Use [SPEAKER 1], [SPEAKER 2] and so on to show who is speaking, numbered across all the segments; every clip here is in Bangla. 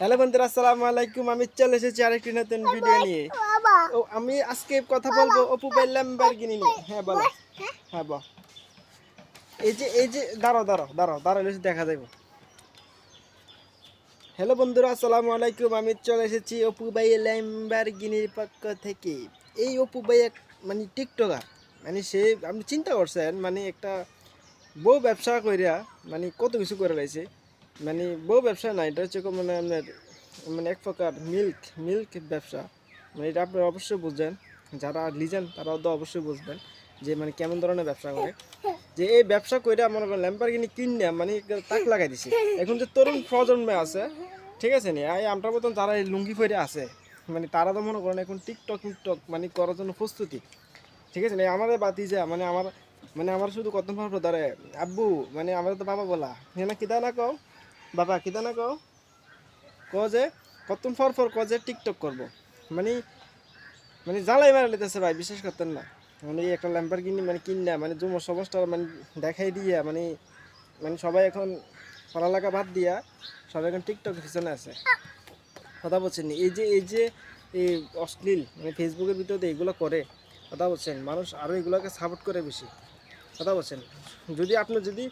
[SPEAKER 1] হ্যালো বন্ধুরা আসসালামু আলাইকুম। আমি চলে এসেছি আরেকটি নতুন ভিডিও নিয়ে। ও আমি আজকে কথা বলব অপু ভাই ল্যাম্বরগিনি নিয়ে। হ্যাঁ বলো। হ্যাঁ। বল। এই যে এই যে দাঁড়াও দাঁড়াও দাঁড়াও দাঁড়ালে দেখা যাবে। হ্যালো বন্ধুরা আসসালামু আলাইকুম। আমি চলে এসেছি অপু ভাই ল্যাম্বরগিনির পক্ষ থেকে। এই অপু ভাই এক মানে টিকটকার মানে সে আপনি চিন্তা করছেন মানে একটা বউ ব্যবসা কইরা মানে কত কিছু করে রয়েছে মানে বউ ব্যবসা না, এটা হচ্ছে মানে আপনার মানে এক প্রকার মিল্ক মিল্ক ব্যবসা। মানে এটা আপনারা অবশ্যই বুঝবেন, যারা লিজেন তারাও তো অবশ্যই বুঝবেন যে মানে কেমন ধরনের ব্যবসা করে। যে এই ব্যবসা কইরা মনে করেন ল্যাম্পারগিনি কিনে মানে তাক লাগাই দিছে। এখন যে তরুণ প্রজন্মে আছে, ঠিক আছে নি? এই আমটার মতন যারা এই লুঙ্গি ফইরে আছে মানে তারা তো মনে করেন এখন টিকটক টিকটক মানে করার জন্য প্রস্তুতি। ঠিক আছে না? আমাদের বাতি যা মানে আমার মানে আমার শুধু কত ভাব ধরে, আব্বু মানে আমার তো বাবা বলা। হ্যাঁ না কিদা না কও? বাবা কিদা না কও? ক যে কতক্ষণ ফর ফর ক যে টিকটক করব। মানে মানে জ্বালাই মারা লেতেছে ভাই, বিশ্বাস করতেন না। মানে একটা ল্যাম্পার কিনি মানে কিনা মানে জুমো সমস্যা মানে দেখাই দিয়া মানে মানে সবাই এখন পড়ালেখা বাদ দিয়া, সবাই এখন টিকটক পিছনে আছে। কথা বলছেন এই যে এই যে এই অশ্লীল মানে ফেসবুকের ভিতরে এইগুলো করে, কথা বলছেন, মানুষ আরও এগুলোকে সাপোর্ট করে বেশি। কথা বলছেন, যদি আপনি যদি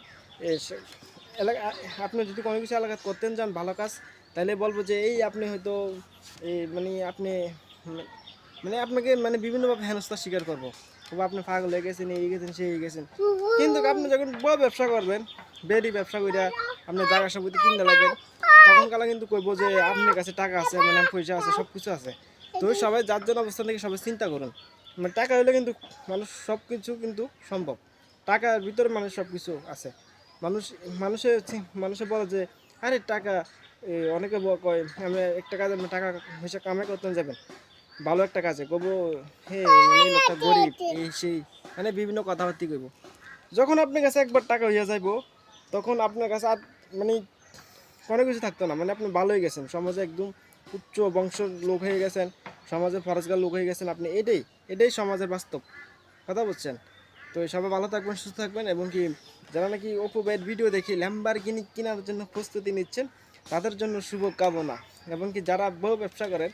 [SPEAKER 1] এলাকা, আপনি যদি কোনো কিছু এলাকা করতেন যান, ভালো কাজ, তাহলে বলব যে এই আপনি হয়তো এই মানে আপনি, মানে- আপনাকে মানে বিভিন্নভাবে হেনস্থার স্বীকার করব। তবে আপনি পাগল হয়ে গেছেন, এই গেছেন, সেই গেছেন। কিন্তু আপনি যখন বড় ব্যবসা করবেন, বেডি ব্যবসা করে আপনি জায়গা সবুতি কিনতে লাগবেন, তখন কালা কিন্তু কইবো যে আপনার কাছে টাকা আছে মানে পয়সা আছে সব কিছু আছে। তো সবাই যার জন্য অবস্থান থেকে সবাই চিন্তা করুন। মানে টাকা হলে কিন্তু মানুষ সব কিছু কিন্তু সম্ভব। টাকার ভিতরে মানুষ সব কিছু আছে। মানুষ মানুষের মানুষে বলে যে, আরে টাকা অনেকে কয় আমি একটা কাজে টাকা পয়সা কামাই করতে যাবেন। ভালো একটা কাজে। কব হে মানে লোকটা গরিব, এই সেই মানে বিভিন্ন কথাবার্তি করব যখন আপনার কাছে একবার টাকা হইয়া যাইব, তখন আপনার কাছে আর মানে কোনো কিছু থাকতো না। মানে আপনি ভালো হয়ে গেছেন। সমাজে একদম উচ্চ বংশের লোক হয়ে গেছেন, সমাজে ফরজগার লোক হয়ে গেছেন আপনি। এটাই এটাই সমাজের বাস্তব। কথা বলছেন? তো সবাই ভালো থাকবেন, সুস্থ থাকবেন এবং কি যারা নাকি ওপো ব্যাট ভিডিও দেখি ল্যাম্বার কিনি কেনার জন্য প্রস্তুতি নিচ্ছেন, তাদের জন্য শুভ কামনা এবং কি যারা বহু ব্যবসা করেন,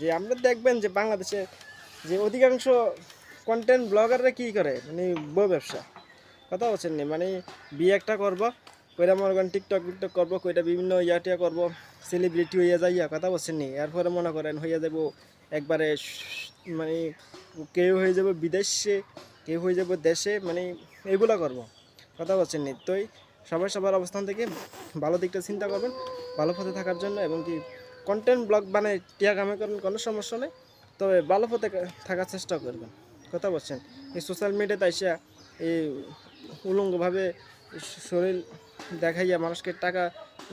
[SPEAKER 1] যে আমরা দেখবেন যে বাংলাদেশে যে অধিকাংশ কন্টেন্ট ব্লগাররা কী করে? মানে বউ ব্যবসা। কথা বলছেন নি মানে বিয়ে একটা করব, কইরা মনে করেন টিকটক টিকটক করব কইটা বিভিন্ন ইয়াটিয়া করব সেলিব্রিটি হইয়া যাইয়া, কথা বলছেন নি। এরপরে মনে করেন হইয়া যাব একবারে মানে কেউ হয়ে যাব বিদেশে কেউ হয়ে যাব দেশে মানে এগুলো করব। কথা বলছেন নি। তোই সবাই সবার অবস্থান থেকে ভালো দিকটা চিন্তা করবেন, ভালো পথে থাকার জন্য এবং কি কন্টেন্ট ব্লগ বানায় টিয়া কামে করেন, কোনো সমস্যা নেই। তবে ভালো পথে থাকার চেষ্টা করবেন। কথা বলছেন। এই সোশ্যাল মিডিয়াতে এসে এই উলঙ্গভাবে শরীর দেখাইয়া মানুষকে টাকা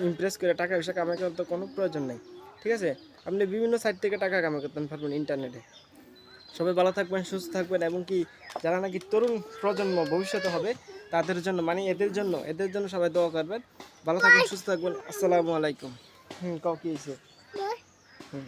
[SPEAKER 1] ইমপ্রেস করে, টাকা পয়সা কামাই করার তো কোনো প্রয়োজন নেই। ঠিক আছে? আপনি বিভিন্ন সাইট থেকে টাকা কামাই করতে পারবেন ইন্টারনেটে সবাই ভালো থাকবেন সুস্থ থাকবেন এবং কি যারা নাকি তরুণ প্রজন্ম ভবিষ্যতে হবে তাদের জন্য মানে এদের জন্য এদের জন্য সবাই দোয়া করবেন। ভালো থাকবেন সুস্থ থাকবেন। আসসালামু আলাইকুম। হুম কাউ কি হুম।